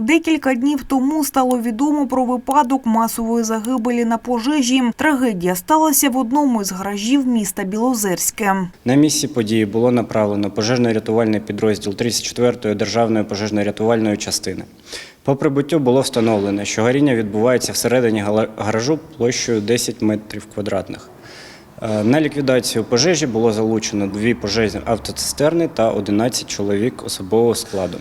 Декілька днів тому стало відомо про випадок масової загибелі на пожежі. Трагедія сталася в одному із гаражів міста Білозерське. На місці події було направлено пожежно-рятувальний підрозділ 34-ї державної пожежно-рятувальної частини. По прибуттю було встановлено, що горіння відбувається всередині гаражу площею 10 метрів квадратних. Е, На ліквідацію пожежі було залучено дві пожежні автоцистерни та 11 чоловік особового складу.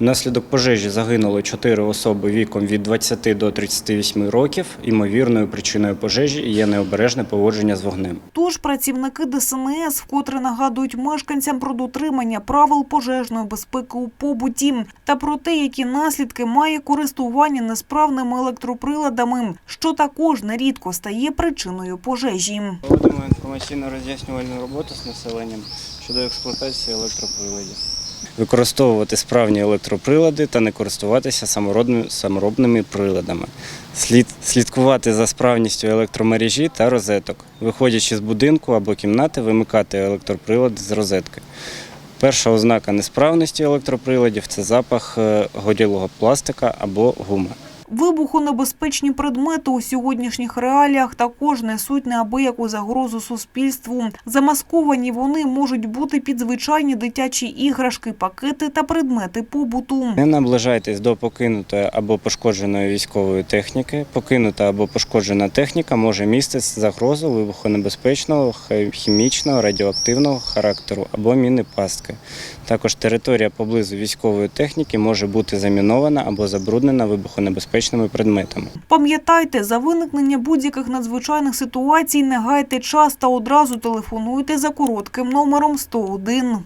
Внаслідок пожежі загинуло 4 особи віком від 20 до 38 років. Імовірною причиною пожежі є необережне поводження з вогнем. Тож працівники ДСНС вкотре нагадують мешканцям про дотримання правил пожежної безпеки у побуті та про те, які наслідки має користування несправними електроприладами, що також нерідко стає причиною пожежі. Проводимо інформаційно роз'яснювальну роботу з населенням щодо експлуатації електроприладів. Використовувати справні електроприлади та не користуватися саморобними, приладами. Слід слідкувати за справністю електромережі та розеток. Виходячи з будинку або кімнати, вимикати електроприлади з розетки. Перша ознака несправності електроприладів це запах е, горілого пластика або гуми. Вибухонебезпечні предмети у сьогоднішніх реаліях також несуть неабияку загрозу суспільству. Замасковані вони можуть бути під звичайні дитячі іграшки, пакети та предмети побуту. Не наближайтесь до покинутої або пошкодженої військової техніки. Покинута або пошкоджена техніка може містити загрозу вибухонебезпечного, хімічного, радіоактивного характеру або міни пастки. Також територія поблизу військової техніки може бути замінована або забруднена вибухонебезпечними предметами. Пам'ятайте, за виникнення будь-яких надзвичайних ситуацій не гайте час та одразу телефонуйте за коротким номером 101.